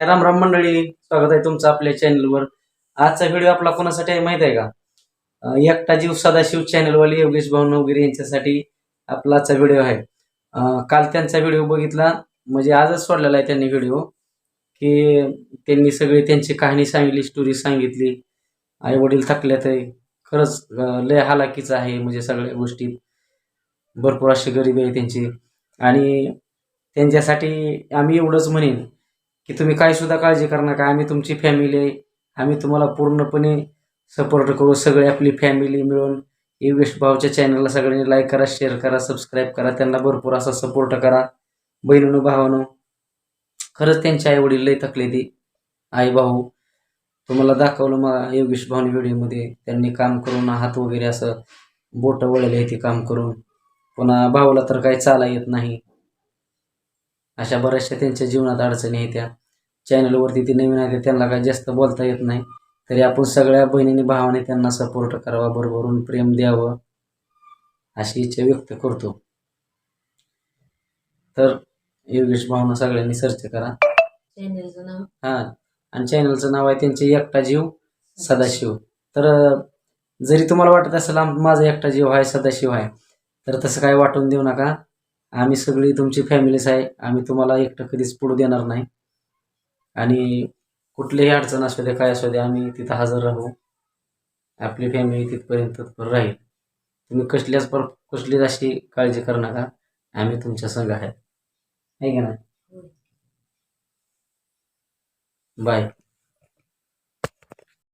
राम राम मंडळी स्वागत आहे तुमचं आपल्या चॅनलवर आजचा व्हिडिओ आपला कोणासाठी आहे माहीत आहे का? एकटा जीव सदाशिव चॅनलवाले योगेश भाऊ वगैरे यांच्यासाठी आपला आजचा व्हिडिओ आहे. काल त्यांचा व्हिडिओ बघितला म्हणजे आजच सोडलेला आहे त्यांनी व्हिडिओ की त्यांनी सगळी त्यांची कहाणी सांगितली स्टोरी सांगितली. आई वडील थकल्यात आहे. खरंच लय हालाकीचं आहे म्हणजे सगळ्या गोष्टी. भरपूर अशी गरीब आहे त्यांची. आणि त्यांच्यासाठी आम्ही एवढंच म्हणेन की तुम्ही काय सुद्धा काळजी करणार नका. आम्ही तुमची फॅमिली आहे. आम्ही तुम्हाला पूर्णपणे सपोर्ट करू. सगळी आपली फॅमिली मिळून योगेश भाऊच्या चॅनलला सगळ्यांनी लाईक करा शेअर करा सबस्क्राईब करा. त्यांना भरपूर असा सपोर्ट करा. बहिणीनो भावानं खरंच त्यांचे आई वडील लई थकले ती आई भाऊ तुम्हाला दाखवलं मग योगेश भाऊन व्हिडिओमध्ये त्यांनी काम करून हात वगैरे असं बोटं वळले ते काम करून. पुन्हा भाऊला तर काही चाला येत नाही. अशा बऱ्याचशा त्यांच्या जीवनात अडचणी आहेत त्या. चॅनलवरती ते नवीन आहे त्यांना काही जास्त बोलता येत नाही. तरी आपण सगळ्या बहिणींनी भावाने त्यांना सपोर्ट करावा बरोबरून प्रेम द्यावं अशी इच्छा व्यक्त करतो. तर योगेश भावना सगळ्यांनी सर्च करा. चॅनेलचं नाव? हां आणि चॅनलचं नाव आहे त्यांचे एकटा जीव सदाशिव. तर जरी तुम्हाला वाटत असेल माझा एकटा जीव आहे सदाशिव आहे. तर तसं काय वाटून देऊ नका. आम्ही सगळी तुमची फॅमिलीच आहे. आम्ही तुम्हाला एकटं कधीच पडू देणार नाही. आणि कुठलीही अडचण असू दे काय असू दे आम्ही तिथं हजर राहू. आपली फॅमिली तिथपर्यंत तत्पर राहील. तुम्ही कसल्याच पर कसलीच अशी काळजी करू नका. आम्ही तुमच्या संघ आहे. है की नाही? बाय